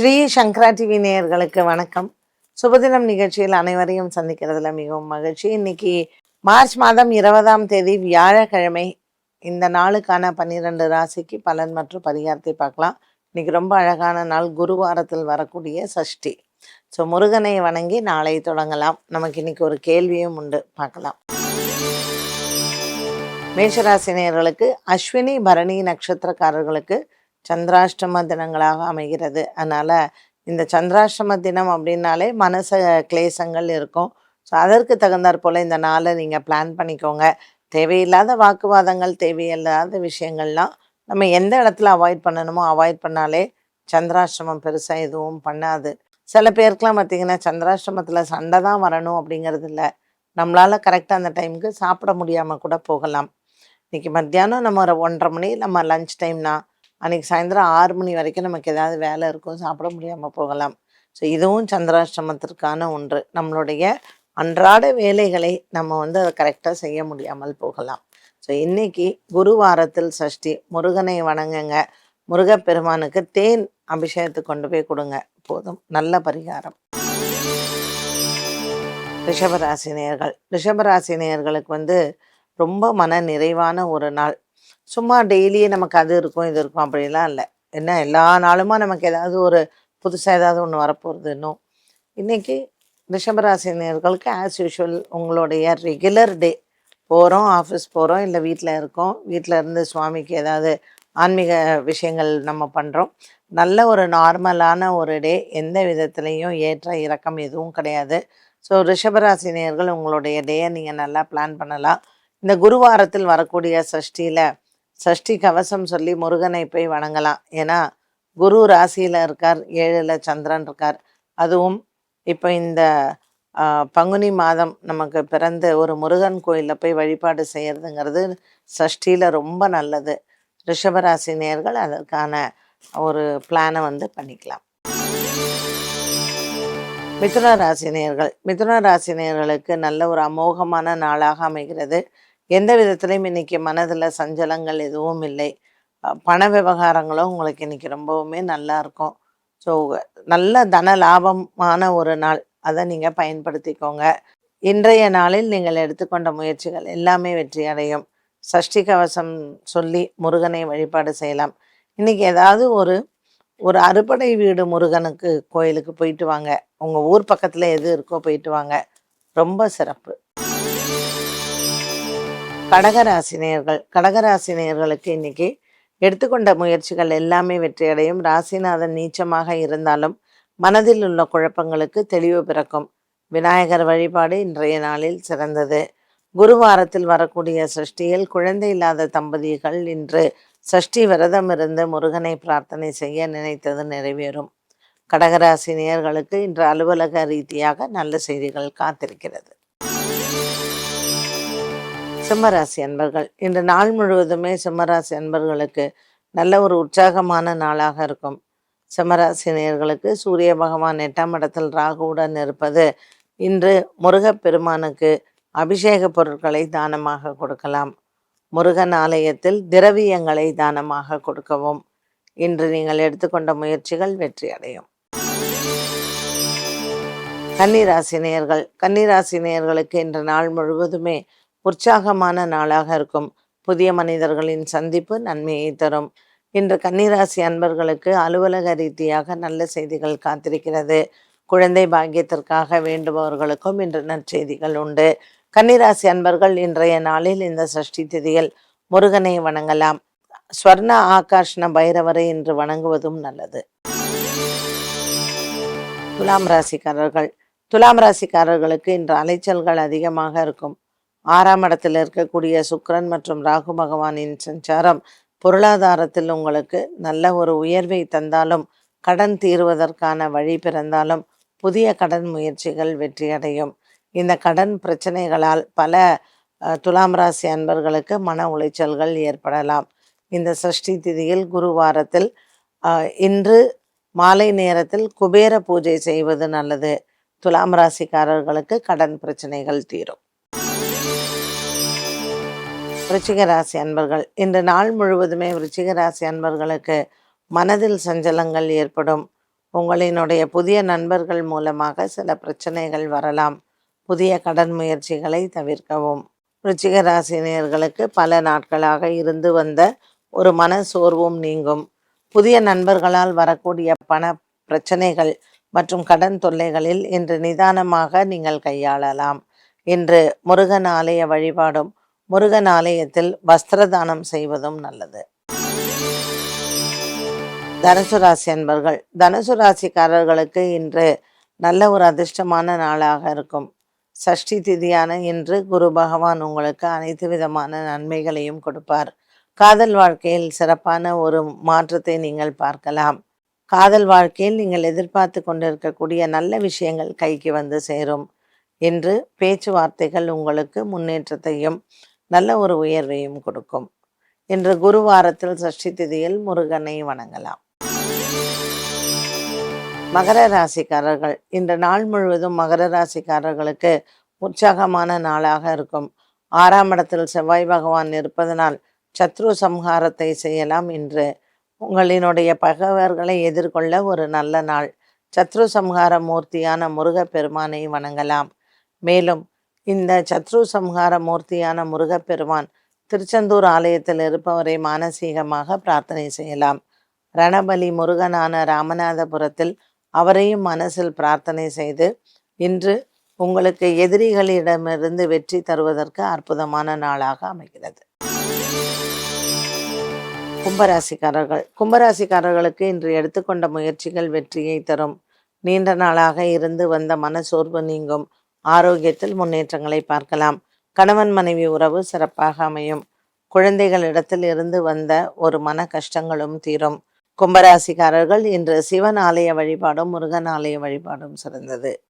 ஸ்ரீ சங்கரா TV நேயர்களுக்கு வணக்கம். சுபதினம் நிகழ்ச்சியில் அனைவரையும் சந்திக்கிறதுல மிகவும் மகிழ்ச்சி. இன்னைக்கு மார்ச் மாதம் இருபதாம் தேதி வியாழக்கிழமை இந்த நாளுக்கான பன்னிரெண்டு ராசிக்கு பலன் மற்றும் பரிகாரத்தை பார்க்கலாம். இன்னைக்கு ரொம்ப அழகான நாள். குருவாரத்தில் வரக்கூடிய சஷ்டி. ஸோ முருகனை வணங்கி நாளை தொடங்கலாம். நமக்கு இன்னைக்கு ஒரு கேள்வியும் உண்டு. பார்க்கலாம். மேஷராசினியர்களுக்கு அஸ்வினி பரணி நட்சத்திரக்காரர்களுக்கு சந்திராஷ்டம தினங்களாக அமைகிறது. அதனால் இந்த சந்திராஷ்டம தினம் அப்படின்னாலே மனச கிளேசங்கள் இருக்கும். ஸோ அதற்கு தகுந்தாற் போல் இந்த நாளை நீங்கள் பிளான் பண்ணிக்கோங்க. தேவையில்லாத வாக்குவாதங்கள் தேவையில்லாத விஷயங்கள்லாம் நம்ம எந்த இடத்துல அவாய்ட் பண்ணணுமோ அவாய்ட் பண்ணாலே சந்திராஷ்டிரமம் பெருசாக எதுவும் பண்ணாது. சில பேருக்குலாம் பார்த்தீங்கன்னா சந்திராஷ்டமத்தில் சண்டை தான் வரணும் அப்படிங்கிறது இல்லை. நம்மளால் கரெக்டாக அந்த டைமுக்கு சாப்பிட முடியாமல் கூட போகலாம். இன்றைக்கி மத்தியானம் நம்ம ஒரு ஒன்றரை மணி நம்ம லஞ்ச் டைம்னா அன்றைக்கி சாயந்தரம் ஆறு மணி வரைக்கும் நமக்கு ஏதாவது வேலை இருக்கும் சாப்பிட முடியாமல் போகலாம். ஸோ இதுவும் சந்திராஷ்டமத்திற்கான ஒன்று. நம்மளுடைய அன்றாட வேலைகளை நம்ம வந்து அதை கரெக்டாக செய்ய முடியாமல் போகலாம். ஸோ இன்னைக்கு குருவாரத்தில் சஷ்டி முருகனை வணங்குங்க. முருகப்பெருமானுக்கு தேன் அபிஷேகத்துக்கு கொண்டு போய் கொடுங்க. போதும். நல்ல பரிகாரம். ரிஷபராசினியர்கள் ரிஷபராசினியர்களுக்கு வந்து ரொம்ப மன நிறைவான ஒரு நாள். சும்மா டெய்லியே நமக்கு அது இருக்கும் இது இருக்கும் அப்படிலாம் இல்லை. என்ன எல்லா நாளுமா நமக்கு ஏதாவது ஒரு புதுசாக ஏதாவது ஒன்று வரப்போகிறது இன்னும். இன்றைக்கி ரிஷபராசினியர்களுக்கு ஆஸ் யூஷுவல் உங்களுடைய ரெகுலர் டே போகிறோம் ஆஃபீஸ் போகிறோம் இல்லை வீட்டில் இருக்கோம். வீட்டில் இருந்து சுவாமிக்கு ஏதாவது ஆன்மீக விஷயங்கள் நம்ம பண்ணுறோம் நல்ல ஒரு நார்மலான ஒரு டே எந்த விதத்துலேயும் ஏற்ற இறக்கம் எதுவும் கிடையாது. ஸோ ரிஷபராசினியர்கள் உங்களுடைய டேயை நீங்கள் நல்லா பிளான் பண்ணலாம். இந்த குருவாரத்தில் வரக்கூடிய சஷ்டியில் சஷ்டி கவசம் சொல்லி முருகனை போய் வணங்கலாம். ஏன்னா குரு ராசியில் இருக்கார் ஏழில் சந்திரன் இருக்கார். அதுவும் இப்போ இந்த பங்குனி மாதம் நமக்கு பிறந்த ஒரு முருகன் கோயிலில் போய் வழிபாடு செய்கிறதுங்கிறது சஷ்டியில் ரொம்ப நல்லது. ரிஷபராசி நேர்கள் அதற்கான ஒரு பிளானை வந்து பண்ணிக்கலாம். மிதுன ராசி நேர்கள். மிதுன ராசி நேர்களுக்கு நல்ல ஒரு அமோகமான நாளாக அமைகிறது. எந்த விதத்துலையும் இன்னைக்கு மனதில் சஞ்சலங்கள் எதுவும் இல்லை. பண விவகாரங்களும் உங்களுக்கு இன்னைக்கு ரொம்பவுமே நல்லா இருக்கும். ஸோ நல்ல தன லாபமான ஒரு நாள். அதை நீங்கள் பயன்படுத்திக்கோங்க. இன்றைய நாளில் நீங்கள் எடுத்துக்கொண்ட முயற்சிகள் எல்லாமே வெற்றி அடையும் சஷ்டி கவசம் சொல்லி முருகனை வழிபாடு செய்யலாம். இன்னைக்கு ஏதாவது ஒரு ஒரு அறுபடை வீடு முருகனுக்கு கோயிலுக்கு போயிட்டு வாங்க. உங்கள் ஊர் பக்கத்தில் எது இருக்கோ போயிட்டு வாங்க. ரொம்ப சிறப்பு. கடகராசினியர்கள் கடகராசினியர்களுக்கு இன்னைக்கு எடுத்துக்கொண்ட முயற்சிகள் எல்லாமே வெற்றியடையும். ராசிநாதன் நீச்சமாக இருந்தாலும் மனதில் உள்ள குழப்பங்களுக்கு தெளிவு பிறக்கும். விநாயகர் வழிபாடு இன்றைய நாளில் சிறந்தது. குருவாரத்தில் வரக்கூடிய சஷ்டியில் குழந்தை இல்லாத தம்பதிகள் இன்று சஷ்டி விரதம் இருந்து முருகனை பிரார்த்தனை செய்ய நினைத்தது நிறைவேறும். கடகராசி நேயர்களுக்கு இன்று அலுவலக ரீதியாக நல்ல செய்திகள் காத்திருக்கிறது. சிம்மராசி அன்பர்கள். இன்று நாள் முழுவதுமே சிம்மராசி அன்பர்களுக்கு நல்ல ஒரு உற்சாகமான நாளாக இருக்கும். சிம்மராசி நேர்களுக்கு சூரிய பகவான் எட்டாம் இடத்தில் ராகுவுடன் இருப்பது இன்று முருகப்பெருமானுக்கு அபிஷேக பொருட்களை தானமாக கொடுக்கலாம். முருகன் ஆலயத்தில் திரவியங்களை தானமாக கொடுக்கவும் இன்று நீங்கள் எடுத்துக்கொண்ட முயற்சிகள் வெற்றி அடையும். கன்னிராசி நேயர்கள் கன்னிராசி நேயர்களுக்கு இன்று நாள் முழுவதுமே உற்சாகமான நாளாக இருக்கும். புதிய மனிதர்களின் சந்திப்பு நன்மையை தரும். இன்று கன்னிராசி அன்பர்களுக்கு அலுவலக ரீதியாக நல்ல செய்திகள் காத்திருக்கிறது. குழந்தை பாக்கியத்திற்காக வேண்டுபவர்களுக்கும் இன்று நற்செய்திகள் உண்டு. கன்னிராசி அன்பர்கள் இன்றைய நாளில் இந்த சஷ்டி திதியில் முருகனை வணங்கலாம். ஸ்வர்ண ஆகாஷ்ண பைரவரை இன்று வணங்குவதும் நல்லது. துலாம் ராசிக்காரர்கள். துலாம் ராசிக்காரர்களுக்கு இன்று அலைச்சல்கள் அதிகமாக இருக்கும். ஆறாம் இடத்தில் இருக்கக்கூடிய சுக்கரன் மற்றும் ராகு பகவானின் சஞ்சாரம் பொருளாதாரத்தில் உங்களுக்கு நல்ல ஒரு உயர்வை தந்தாலும் கடன் தீர்வதற்கான வழி பிறந்தாலும் புதிய கடன் முயற்சிகள் வெற்றியடையும். இந்த கடன் பிரச்சனைகளால் பல துலாம் ராசி அன்பர்களுக்கு மன உளைச்சல்கள் ஏற்படலாம். இந்த சஷ்டி திதியில் குருவாரத்தில் இன்று மாலை நேரத்தில் குபேர பூஜை செய்வது நல்லது. துலாம் ராசிக்காரர்களுக்கு கடன் பிரச்சனைகள் தீரும். ரிச்சிகராசி அன்பர்கள் இன்று நாள் முழுவதுமே ரிச்சிகராசி அன்பர்களுக்கு மனதில் சஞ்சலங்கள் ஏற்படும். உங்களினுடைய புதிய நண்பர்கள் மூலமாக சில பிரச்சனைகள் வரலாம். புதிய கடன் முயற்சிகளை தவிர்க்கவும். விருச்சிகராசினியர்களுக்கு பல நாட்களாக இருந்து வந்த ஒரு மன சோர்வும் நீங்கும். புதிய நண்பர்களால் வரக்கூடிய பண பிரச்சனைகள் மற்றும் கடன் தொல்லைகளில் இன்று நிதானமாக நீங்கள் கையாளலாம். இன்று முருகன் ஆலய வழிபாடும் முருகன் ஆலயத்தில் வஸ்திரதானம் செய்வதும் நல்லது. தனுசு ராசி அன்பர்கள் தனுசு ராசிக்காரர்களுக்கு இன்று நல்ல ஒரு அதிர்ஷ்டமான நாளாக இருக்கும். சஷ்டி திதியான இன்று குரு பகவான் உங்களுக்கு அனைத்து விதமான நன்மைகளையும் கொடுப்பார். காதல் வாழ்க்கையில் சிறப்பான ஒரு மாற்றத்தை நீங்கள் பார்க்கலாம். காதல் வாழ்க்கையில் நீங்கள் எதிர்பார்த்து கொண்டிருக்கக்கூடிய நல்ல விஷயங்கள் கைக்கு வந்து சேரும். என்று பேச்சுவார்த்தைகள் உங்களுக்கு முன்னேற்றத்தையும் நல்ல ஒரு உயர்வையும் கொடுக்கும். இன்று குருவாரத்தில் சஷ்டி திதியில் முருகனை வணங்கலாம். மகர ராசிக்காரர்கள் இன்று நாள் முழுவதும் மகர ராசிக்காரர்களுக்கு உற்சாகமான நாளாக இருக்கும். ஆறாம் இடத்தில் செவ்வாய் பகவான் இருப்பதனால் சத்ரு சம்ஹாரத்தை செய்யலாம் இன்று. உங்களினுடைய பகவர்களை எதிர்கொள்ள ஒரு நல்ல நாள். சத்ரு சம்ஹார மூர்த்தியான முருகப்பெருமானை வணங்கலாம். மேலும் இந்த சத்ரு சம்ஹார மூர்த்தியான முருகப்பெருமான் திருச்செந்தூர் ஆலயத்தில் இருப்பவரை மானசீகமாக பிரார்த்தனை செய்யலாம். ரணபலி முருகனான ராமநாதபுரத்தில் அவரையும் மனசில் பிரார்த்தனை செய்து இன்று உங்களுக்கு எதிரிகளிடமிருந்து வெற்றி தருவதற்கு அற்புதமான நாளாக அமைகிறது. கும்பராசிக்காரர்கள் கும்பராசிக்காரர்களுக்கு இன்று எடுத்துக்கொண்ட முயற்சிகள் வெற்றியை தரும். நீண்ட நாளாக இருந்து வந்த மனசோர்வு நீங்கும். ஆரோக்கியத்தில் முன்னேற்றங்களை பார்க்கலாம். கணவன் மனைவி உறவு சிறப்பாக அமையும். குழந்தைகளிடத்தில் இருந்து வந்த ஒரு மன கஷ்டங்களும் தீரும். கும்பராசிக்காரர்கள் இன்று சிவன் ஆலய வழிபாடும் முருகன் ஆலய வழிபாடும் சிறந்தது.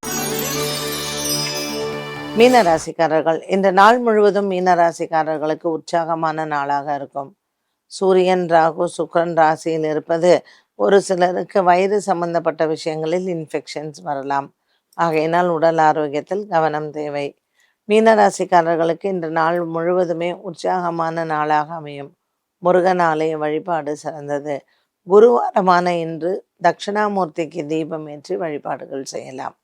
மீனராசிக்காரர்கள் இந்த நாள் முழுவதும் மீனராசிக்காரர்களுக்கு உற்சாகமான நாளாக இருக்கும். சூரியன் ராகு சுக்கரன் ராசியில் இருப்பது ஒரு சிலருக்கு வயிறு சம்பந்தப்பட்ட விஷயங்களில் இன்ஃபெக்ஷன்ஸ் வரலாம். ஆகையினால் உடல் ஆரோக்கியத்தில் கவனம் தேவை. மீனராசிக்காரர்களுக்கு இன்று நாள் முழுவதுமே உற்சாகமான நாளாக அமையும். முருகன் ஆலய வழிபாடு சிறந்தது. குருவாரமான இன்று தட்சிணாமூர்த்திக்கு தீபம் ஏற்றி வழிபாடுகள் செய்யலாம்.